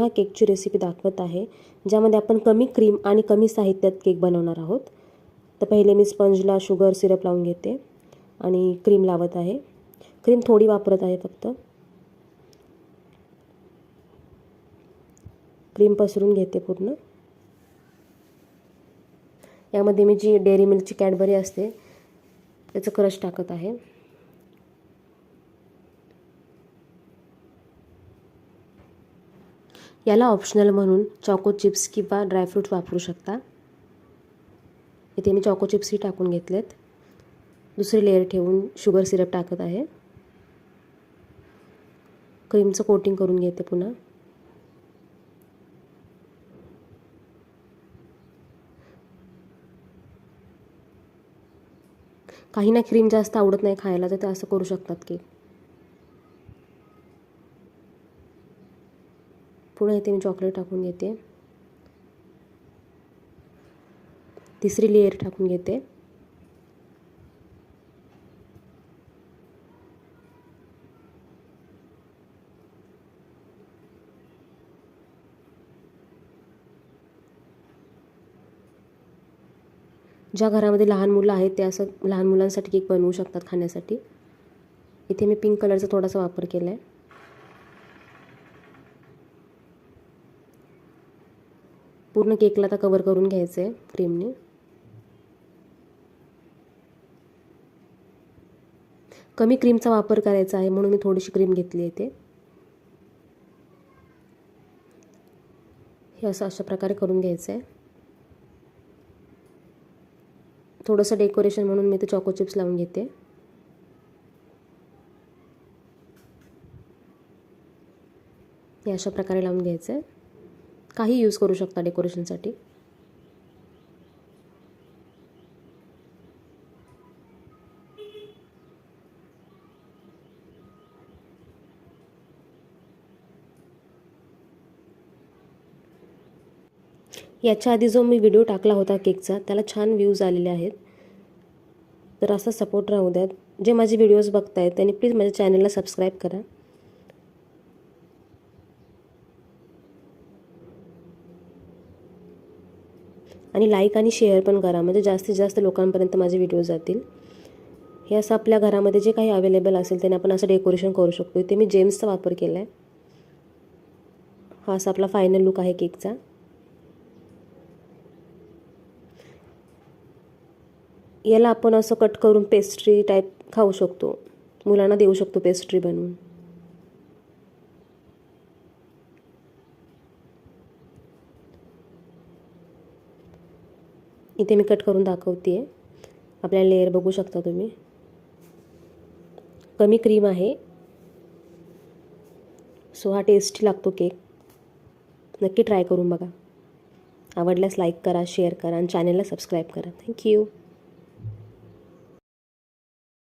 पुन्हा केकची रेसिपी दाखवत आहे ज्यामध्ये आपण कमी क्रीम आणि कमी साहित्यात केक बनवणार आहोत. तर पहिले मी स्पंजला शुगर सिरप लावून घेते आणि क्रीम लावत आहे. क्रीम थोडी वापरत आहे फक्त. क्रीम पसरून घेते पूर्ण. यामध्ये मी जी डेअरी मिल्कची कॅडबरी असते त्याचं क्रश टाकत आहे. याला ऑप्शनल म्हणून चॉको चिप्स किंवा ड्रायफ्रूट्स वापरू शकता. इथे मी चॉको चिप्सही टाकून घेतलेत. दुसरी लेअर ठेवून शुगर सिरप टाकत आहे. क्रीमचं कोटिंग करून घेते पुन्हा. काही ना क्रीम जास्त आवडत नाही खायला तर ते असं करू शकतात की पुन्हा इथे मी चॉकलेट टाकून घेते. तिसरी लेअर टाकून घेते. ज्या घरामध्ये लहान मुलं आहेत ते असं लहान मुलांसाठी केक बनवू शकतात खाण्यासाठी. इथे मी पिंक कलरचा थोडासा वापर केला आहे पूर्ण केकला आता कवर करून घ्यायचं आहे क्रीमने कमी क्रीमचा वापर करायचा आहे म्हणून मी थोडीशी क्रीम घेतली आहे ते. हे असं अशा प्रकारे करून घ्यायचं आहे थोडंसं डेकोरेशन म्हणून मी ते चॉको चिप्स लावून घेते. हे अशा प्रकारे लावून घ्यायचं आहे काही यूज करू शकता डेकोरेशनसाठी याच्या आधी जो मी व्हिडिओ टाकला होता केकचा त्याला छान व्ह्यूज आलेले आहेत. तर असा सपोर्ट राहू द्यात. जे माझे व्हिडिओज बघतायत त्यांनी प्लीज माझ्या चॅनलला सबस्क्राईब करा. आणि लाईक आणि शेअर पण करा. म्हणजे जास्तीत जास्त लोकांपर्यंत माझे व्हिडिओ जातील. हे असं आपल्या घरामध्ये जे काही अवेलेबल असेल त्याने आपण असं डेकोरेशन करू शकतो इथे मी जेम्सचा वापर केला आहे हा असा आपला फायनल लुक आहे केकचा याला आपण असं कट करून पेस्ट्री टाईप खाऊ शकतो. मुलांना देऊ शकतो पेस्ट्री बनवून. इथे मी कट करून दाखवते. आहे आपल्या लेअर बघू शकता तुम्ही. कमी क्रीम आहे. सो हा टेस्टी लागतो केक नक्की ट्राय करून बघा. आवडल्यास लाईक करा शेअर करा आणि चॅनलला सबस्क्राईब करा. थँक्यू